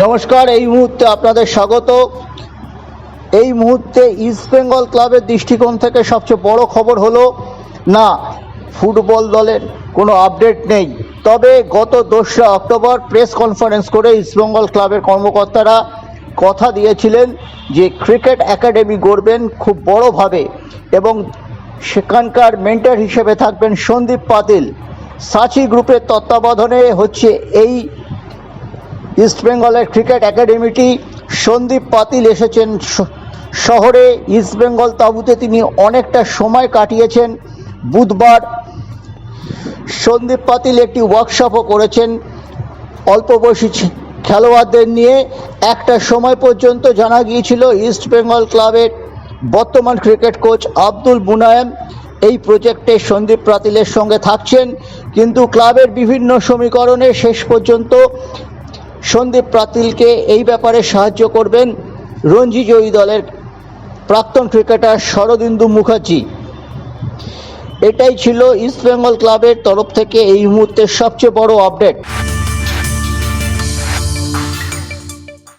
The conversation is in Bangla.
নমস্কার, এই মুহূর্তে আপনাদের স্বাগত। এই মুহূর্তে ইস্ট বেঙ্গল ক্লাবের দৃষ্টিকোণ থেকে সবচেয়ে বড় খবর হলো, না, ফুটবল দলের কোনো আপডেট নেই। তবে গত দোসরা অক্টোবর প্রেস কনফারেন্স করে ইস্টবেঙ্গল ক্লাবের কর্মকর্তারা কথা দিয়েছিলেন যে ক্রিকেট একাডেমি গড়বেন খুব বড়ভাবে এবং সেখানকার মেন্টার হিসেবে থাকবেন সন্দীপ পাতিল। সাচি গ্রুপের তত্ত্বাবধানে হচ্ছে এই ইস্টবেঙ্গলের ক্রিকেট একাডেমিটি সন্দীপ পাতিল এসেছেন শহরে। ইস্টবেঙ্গল তাঁবুতে তিনি অনেকটা সময় কাটিয়েছেন। বুধবার সন্দীপ পাতিল একটি ওয়ার্কশপও করেছেন। অল্প বয়সী খেলোয়াড়দের নিয়ে একটা সময় পর্যন্ত জানা গিয়েছিল ইস্ট বেঙ্গল ক্লাবের বর্তমান ক্রিকেট কোচ আব্দুল বুনায়েম এই প্রজেক্টে সন্দীপ পাতিলের সঙ্গে থাকছেন। কিন্তু ক্লাবের বিভিন্ন সমীকরণে শেষ পর্যন্ত সন্দীপ পাতিলকে এই ব্যাপারে সাহায্য করবেন রঞ্জি জয়ী দলের প্রাক্তন ক্রিকেটার শরদিন্দু মুখার্জি। এটাই ছিল ইস্টবেঙ্গল ক্লাবের তরফ থেকে এই মুহূর্তে সবচেয়ে বড় আপডেট।